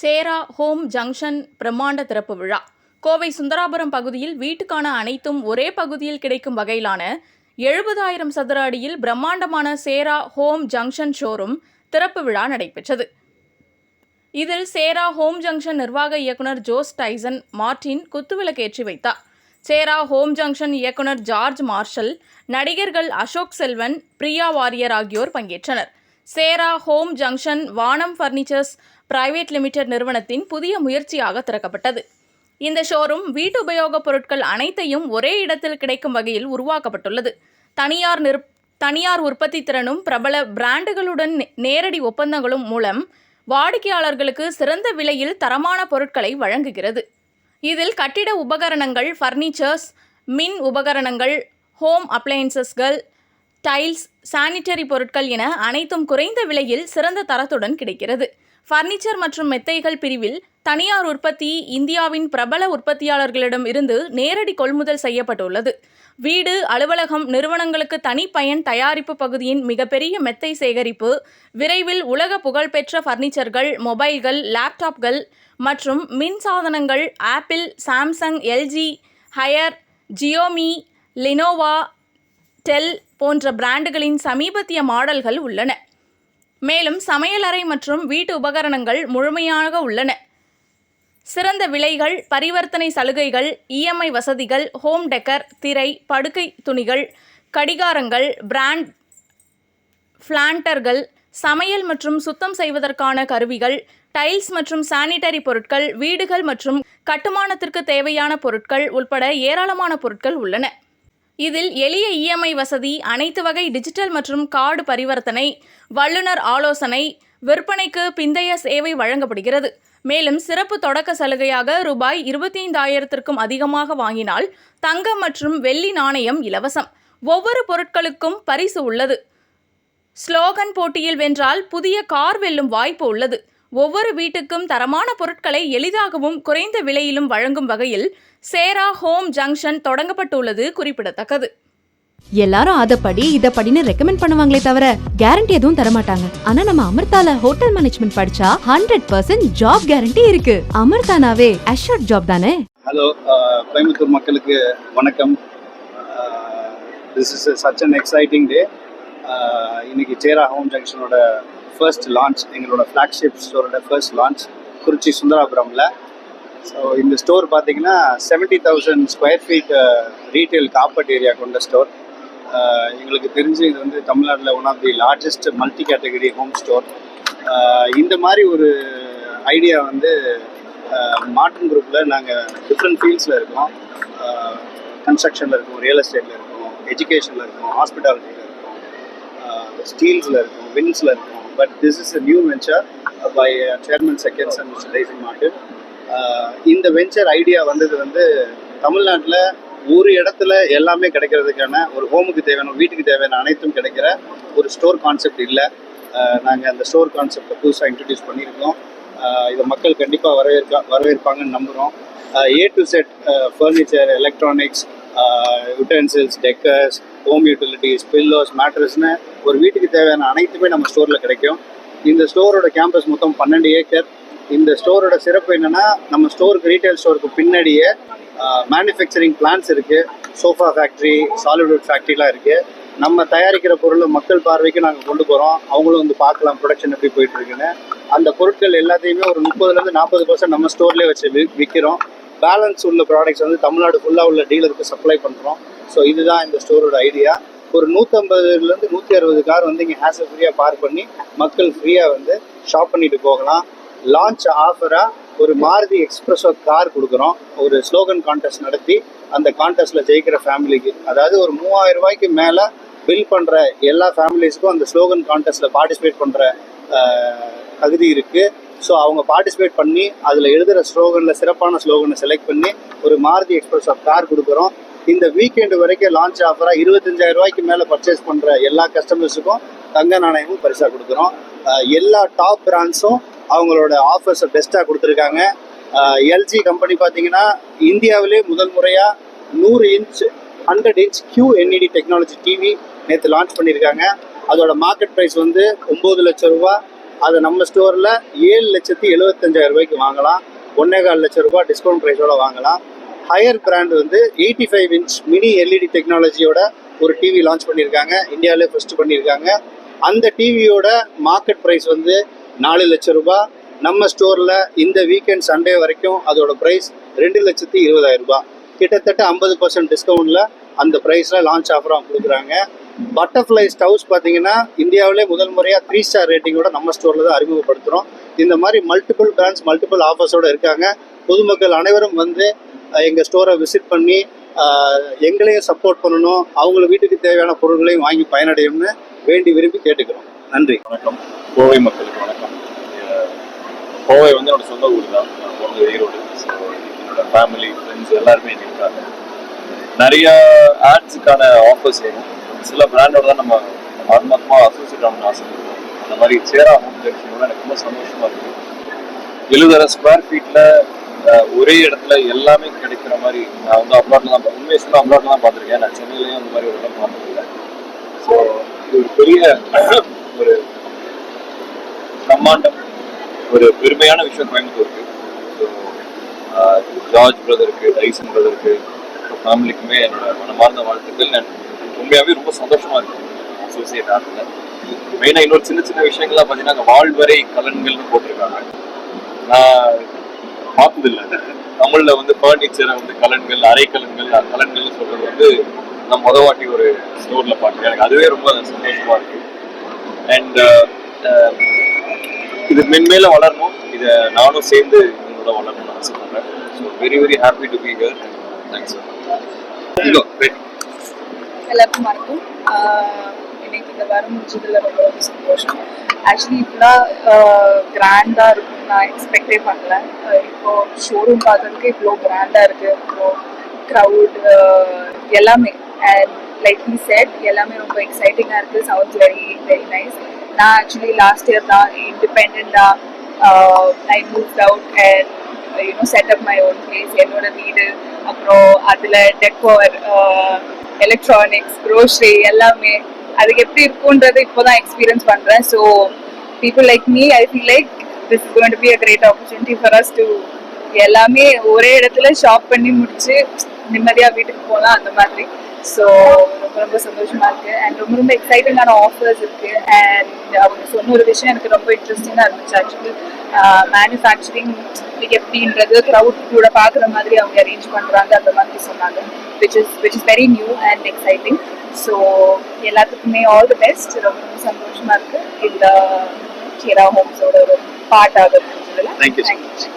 சேரா Home junction பிரம்மாண்ட திறப்பு விழா. கோவை சுந்தராபுரம் பகுதியில் வீட்டுக்கான அனைத்தும் ஒரே பகுதியில் கிடைக்கும் வகையிலான எழுபதாயிரம் சதுர அடியில் பிரம்மாண்டமான சேரா ஹோம் ஜங்ஷன் ஷோரூம் திறப்பு விழா நடைபெற்றது. இதில் சேரா ஹோம் ஜங்ஷன் நிர்வாக இயக்குனர் ஜோஸ் டைசன் மார்டின் குத்துவிளக்கேற்றி வைத்தார். சேரா ஹோம் ஜங்ஷன் இயக்குனர் ஜார்ஜ் மார்ஷல் நடிகர்கள் அசோக் செல்வன் பிரியா வாரியர் ஆகியோர் பங்கேற்றனர். Chera Home Junction Vanam Furnitures Private Limited நிறுவனத்தின் புதிய முயற்சியாக திறக்கப்பட்டது. இந்த ஷோரூம் வீட்டு உபயோகப் பொருட்கள் அனைத்தையும் ஒரே இடத்தில் கிடைக்கும் வகையில் உருவாக்கப்பட்டுள்ளது. தனியார் நிற் தனியார் உற்பத்தி திறனும் பிரபல பிராண்டுகளுடன் நே- நேரடி ஒப்பந்தங்களும் மூலம் வாடிக்கையாளர்களுக்கு சிறந்த விலையில் தரமான பொருட்களை வழங்குகிறது. இதில் கட்டிட உபகரணங்கள் ஃபர்னிச்சர்ஸ் மின் உபகரணங்கள் ஹோம் அப்ளையன்சஸ்கள் டைல்ஸ் சானிட்டரி பொருட்கள் என அனைத்தும் குறைந்த விலையில் சிறந்த தரத்துடன் கிடைக்கிறது. ஃபர்னிச்சர் மற்றும் மெத்தைகள் பிரிவில் தனியார் உற்பத்தி இந்தியாவின் பிரபல உற்பத்தியாளர்களிடம் இருந்து நேரடி கொள்முதல் செய்யப்பட்டுள்ளது. வீடு அலுவலகம் நிறுவனங்களுக்கு தனிப்பயன் தயாரிப்பு பகுதியின் மிகப்பெரிய மெத்தை சேகரிப்பு விரைவில் உலக புகழ்பெற்ற ஃபர்னிச்சர்கள் மொபைல்கள் லேப்டாப்கள் மற்றும் மின் சாதனங்கள் Apple Samsung LG Haier Xiaomi Lenovo Dell போன்ற பிராண்டுகளின் சமீபத்திய மாடல்கள் உள்ளன. மேலும் சமையலறை மற்றும் வீட்டு உபகரணங்கள் முழுமையாக உள்ளன. சிறந்த விலைகள் பரிவர்த்தனை சலுகைகள் இஎம்ஐ வசதிகள் ஹோம் டெக்கர் திரை படுக்கை துணிகள் கடிகாரங்கள் பிராண்ட் ஃப்ளாண்டர்கள் சமையல் மற்றும் சுத்தம் செய்வதற்கான கருவிகள் டைல்ஸ் மற்றும் சானிட்டரி பொருட்கள் வீடுகள் மற்றும் கட்டுமானத்திற்கு தேவையான பொருட்கள் உட்பட ஏராளமான பொருட்கள் உள்ளன. இதில் எளிய இஎம்ஐ வசதி அனைத்து வகை டிஜிட்டல் மற்றும் கார்டு பரிவர்த்தனை வல்லுநர் ஆலோசனை விற்பனைக்கு பிந்தைய சேவை வழங்கப்படுகிறது. மேலும் சிறப்பு தொடக்க சலுகையாக ரூபாய் இருபத்தி ஐந்தாயிரத்திற்கும் அதிகமாக வாங்கினால் தங்கம் மற்றும் வெள்ளி நாணயம் இலவசம். ஒவ்வொரு பொருட்களுக்கும் பரிசு உள்ளது. ஸ்லோகன் போட்டியில் வென்றால் புதிய கார் வெல்லும் வாய்ப்பு உள்ளது. ஒவ்வொரு வீட்டுக்கும் தரமான பொருட்களை எளிதாகவும் குறைந்த விலையிலும் வழங்கும் வகையில் சேரா ஹோம் ஜங்ஷன் தொடங்கப்பட்டுள்ளது குறிப்பிடத்தக்கது. எல்லாரும் அத படி இத படின்னு ரெக்கமெண்ட் பண்ணுவாங்களே தவிர கேரண்டி எதுவும் தர மாட்டாங்க ஆனா நம்ம அமிர்தால ஹோட்டல் மேனேஜ்மெண்ட் படிச்சா ஹண்ட்ரட் பர்சன்ட் ஜாப் கேரண்டி இருக்கு. அமிர்தானாவே அஷூர்ட் ஜாப் தானே? ஹலோ கோயம்புத்தூர் மக்களுக்கு வணக்கம். This is such an exciting day இன்னைக்கு சேரா ஹோம் ஜங்ஷனோட ஃபர்ஸ்ட் லான்ச் எங்களோட ஃப்ளாக்ஷிப் ஸ்டோரோட ஃபர்ஸ்ட் லான்ச் குறிச்சி சுந்தராபுரமில். ஸோ இந்த ஸ்டோர் பார்த்தீங்கன்னா seventy thousand square feet retail carpet area கொண்ட ஸ்டோர் எங்களுக்கு தெரிஞ்சு இது வந்து தமிழ்நாட்டில் one of the largest multi category home store இந்த மாதிரி ஒரு ஐடியா வந்து மார்டன் குரூப்பில் நாங்கள் டிஃப்ரெண்ட் ஃபீல்ட்ஸில் இருக்கோம். கன்ஸ்ட்ரக்ஷனில் இருக்கோம் ரியல் எஸ்டேட்டில் இருக்கோம் எஜுகேஷனில் இருக்கோம் ஹாஸ்பிட்டாலிட்டியில் இருக்கோம் ஸ்டீல்ஸில் இருக்கும் வின்ஸில் இருக்கும். But this is a new venture by chairman seconds and mister Tyson Martin இந்த வெஞ்சர் ஐடியா வந்தது வந்து தமிழ்நாட்டில் ஒரு இடத்துல எல்லாமே கிடைக்கிறதுக்கான ஒரு ஹோமுக்கு தேவையான வீட்டுக்கு தேவையான அனைத்தும் கிடைக்கிற ஒரு ஸ்டோர் கான்செப்ட் இல்லை. நாங்கள் அந்த ஸ்டோர் கான்செப்டை புதுசாக இன்ட்ரடியூஸ் பண்ணியிருக்கோம். Uh, இதை மக்கள் கண்டிப்பாக வரவேற்க வரவேற்பாங்கன்னு நம்புகிறோம் A to Z furniture electronics utensils decors home utilities pillows மேட்ரஸ்னு ஒரு வீட்டுக்கு தேவையான அனைத்துமே நம்ம ஸ்டோரில் கிடைக்கும். இந்த ஸ்டோரோட கேம்பஸ் மொத்தம் பன்னெண்டு ஏக்கர் இந்த ஸ்டோரோட சிறப்பு என்னன்னா நம்ம ஸ்டோருக்கு ரீட்டைல் ஸ்டோருக்கு பின்னாடியே மேனுஃபேக்சரிங் பிளான்ஸ் இருக்குது சோஃபா ஃபேக்ட்ரி சாலிட்வுட் ஃபேக்ட்ரிலாம் இருக்குது நம்ம தயாரிக்கிற பொருளை மக்கள் பார்வைக்கு நாங்கள் கொண்டு போகிறோம் அவங்களும் வந்து பார்க்கலாம் ப்ரொடக்ஷன் எப்படி போயிட்டு இருக்குன்னு. அந்த பொருட்கள் எல்லாத்தையுமே ஒரு முப்பதுலேருந்து நாற்பது பர்சன்ட் நம்ம ஸ்டோர்லேயே வச்சு விற்கிறோம் பேலன்ஸ் உள்ள ப்ராடக்ட்ஸ் வந்து தமிழ்நாடு ஃபுல்லாக உள்ள டீலருக்கு சப்ளை பண்ணுறோம் ஸோ இதுதான் இந்த ஸ்டோரோட ஐடியா ஒரு நூற்றம்பதுலேருந்து நூற்றி அறுபது கார் வந்து இங்கே ஹேசல் ஃப்ரீயாக பார்க் பண்ணி மக்கள் ஃப்ரீயாக வந்து ஷாப் பண்ணிட்டு போகலாம். லான்ச் ஆஃபராக ஒரு மாருதி எக்ஸ்பிரஸோ கார் கொடுக்குறோம். ஒரு ஸ்லோகன் கான்டெஸ்ட் நடத்தி அந்த கான்டெஸ்ட்டில் ஜெயிக்கிற ஃபேமிலிக்கு அதாவது ஒரு மூவாயிரம் ரூபாய்க்கு மேலே பில் பண்ணுற எல்லா ஃபேமிலிஸ்க்கும் அந்த ஸ்லோகன் கான்டெஸ்ட்டில் பார்ட்டிசிபேட் பண்ணுற தகுதி இருக்குது ஸோ அவங்க பார்ட்டிசிபேட் பண்ணி அதில் எழுதுகிற ஸ்லோகனில் சிறப்பான ஸ்லோகனை செலக்ட் பண்ணி ஒரு மாருதி எக்ஸ்பிரஸ் ஆஃப் கார் கொடுக்குறோம். இந்த வீக்கெண்டு வரைக்கும் லான்ச் ஆஃபராக இருபத்தஞ்சாயிரம் ரூபாய்க்கு மேலே பர்ச்சேஸ் பண்ணுற எல்லா கஸ்டமர்ஸுக்கும் தங்க நாணயமும் பரிசாக கொடுக்குறோம். எல்லா டாப் பிராண்ட்ஸும் அவங்களோட ஆஃபர்ஸை பெஸ்ட்டாக கொடுத்துருக்காங்க. எல்ஜி கம்பெனி பார்த்தீங்கன்னா இந்தியாவிலே முதல் முறையாக நூறு inch hundred inch Q NED technology TV நேற்று லான்ச் பண்ணியிருக்காங்க. அதோட மார்க்கெட் ப்ரைஸ் வந்து ஒம்பது லட்ச ரூபா அதை நம்ம ஸ்டோரில் ஏழு லட்சத்தி எழுபத்தஞ்சாயிரம் ரூபாய்க்கு வாங்கலாம். ஒன்னே கால் லட்சம் ரூபாய் டிஸ்கவுண்ட் ப்ரைஸோட வாங்கலாம். ஹையர் பிராண்ட் வந்து eighty five inch mini LED டெக்னாலஜியோட ஒரு டிவி லான்ச் பண்ணியிருக்காங்க. இந்தியாவிலே ஃபர்ஸ்ட் பண்ணியிருக்காங்க. அந்த டிவியோட மார்க்கெட் ப்ரைஸ் வந்து நாலு லட்சம் ரூபாய். நம்ம ஸ்டோரில் இந்த வீக்கெண்ட் சண்டே வரைக்கும் அதோட ப்ரைஸ் ரெண்டு லட்சத்தி இருபதாயிரம் ரூபாய். கிட்டத்தட்ட ஐம்பது பர்சன்ட் டிஸ்கவுண்ட்டில் அந்த ப்ரைஸில் லான்ச் ஆஃபராக கொடுக்குறாங்க. பட்டர்ஃப்ளை ஸ்டவ்ஸ் பார்த்தீங்கன்னா இந்தியாவிலே முதல் முறையாக த்ரீ ஸ்டார் ரேட்டிங்கோட நம்ம ஸ்டோரில் தான் அறிமுகப்படுத்துகிறோம் இந்த மாதிரி மல்டிபிள் பிராண்ட்ஸ் மல்டிபிள் ஆஃபர்ஸோடு இருக்காங்க. பொதுமக்கள் அனைவரும் வந்து எங்கள் ஸ்டோரை விசிட் பண்ணி எங்களையும் சப்போர்ட் பண்ணணும். அவங்க வீட்டுக்கு தேவையான பொருட்களையும் வாங்கி பயனடையும்னு வேண்டி விரும்பி கேட்டுக்கிறோம். நன்றி. வணக்கம். கோவை மக்களுக்கு வணக்கம். கோவை வந்து என்னோட சொந்த ஊர் தான். ஈரோடு. ஸோ என்னோட ஃபேமிலி ஃப்ரெண்ட்ஸ் எல்லாருமே இருக்காங்க. நிறைய ஆட்ஸுக்கான ஆஃபர்ஸ் வேணும். சில பிராண்டோட தான் நம்ம ஆத்மாத்மா அசோசியேட் ஆகணும்னு ஆசைப்படுறோம். அந்த மாதிரி சேரா ஹோம் ஜங்ஷனோட எனக்கு ரொம்ப சந்தோஷமா இருக்கு. எழுபதாயிரம் ஸ்கொயர் ஃபீட்ல ஒரே இடத்துல எல்லாமே கிடைக்கிற மாதிரி நான் வந்து அப்ராட்ல தான் உண்மையை சொல்ல அப்ராட்ல தான் பார்த்துருக்கேன். நான் சென்னையிலேயும் அந்த மாதிரி ஒரு இடம் பார்த்ததில்லை ஸோ இது ஒரு பெரிய ஒரு பிரம்மாண்டம் ஒரு பெருமையான விஷயம் கோயம்புத்தூருக்கு. ஸோ ஜார்ஜ் பிரதருக்கு டைசன் பிரதருக்கு ஃபேமிலிக்குமே என்னோட மனமார்ந்த வாழ்த்துக்கள். நான் உண்மையாகவே ரொம்ப சந்தோஷமா இருக்கு. அசோசியேட் ஆனதுல மெயினாக இன்னொரு சின்ன சின்ன விஷயங்கள்லாம் பார்த்தீங்கன்னா அங்கே வாழ்வரை கலன்கள்னு போட்டிருக்காங்க. நான் பார்த்ததில்லை. தமிழ்ல வந்து ஃபர்னிச்சரை வந்து கலன்கள் அரை கலன்கள் கலன்கள்னு சொல்றது வந்து நான் முத வாட்டி ஒரு ஸ்டோர்ல பார்த்தேன். எனக்கு அதுவே ரொம்ப சந்தோஷமா இருக்கு. அண்ட் இது மென்மேல வளரணும். இதை நானும் சேர்ந்து உங்களோட வளரணும்னு ஆசைப்படுறேன். So very very happy to be here thanks wait எல்லாருக்கும் வணக்கம். எனக்கு இன்னைக்கு இந்த வாரம் முடிச்சதுல ரொம்ப ரொம்ப சந்தோஷம். ஆக்சுவலி இப்படிலாம் கிராண்டாக இருக்கும். நான் எக்ஸ்பெக்டே பண்ணல. இப்போ ஷோரூம் பார்த்ததுக்கு இவ்வளோ கிராண்டாக இருக்குது இப்போ க்ரௌட் எல்லாமே. அண்ட் லைக் ஹி செட் எல்லாமே ரொம்ப எக்ஸைட்டிங்காக இருக்குது சவுண்ட்ஸ் வெரி வெரி நைஸ் நான் ஆக்சுவலி லாஸ்ட் இயர் தான் இண்டிபெண்ட்டாக I move out and you know set up my own place என்னோட வீடு அப்புறம் அதில் டெக்கோர் எலக்ட்ரானிக்ஸ் க்ரோஷரி எல்லாமே. அதுக்கு எப்படி இருக்குன்றது இப்போதான் எக்ஸ்பீரியன்ஸ் பண்ணுறேன் so people like me I feel like this is going to be a great opportunity for us to எல்லாமே ஒரே இடத்துல ஷாப் பண்ணி முடிச்சு நிம்மதியாக வீட்டுக்கு போகலாம் அந்த மாதிரி. ஸோ ரொம்ப சந்தோஷமா இருக்கு. அண்ட் ரொம்ப ரொம்ப எக்ஸைட்டிங்கான ஆஃபர்ஸ் இருக்கு. அண்ட் அவங்க சொன்ன ஒரு விஷயம் எனக்கு ரொம்ப இன்ட்ரெஸ்டிங்காக இருந்துச்சு. ஆக்சுவலி மேனுஃபேக்சரிங் எப்படின்றது க்ரௌட் கூட பார்க்குற மாதிரி அவங்க அரேஞ்ச் பண்ணுறாங்க அந்த மாதிரி சொன்னாங்க. Which is which is very new and exciting so எல்லாத்துக்குமே ஆல் தி பெஸ்ட் ரொம்ப ரொம்ப சந்தோஷமா இருக்கு. இந்த சீரா ஹோம்ஸோட ஒரு பார்ட் ஆகுது much.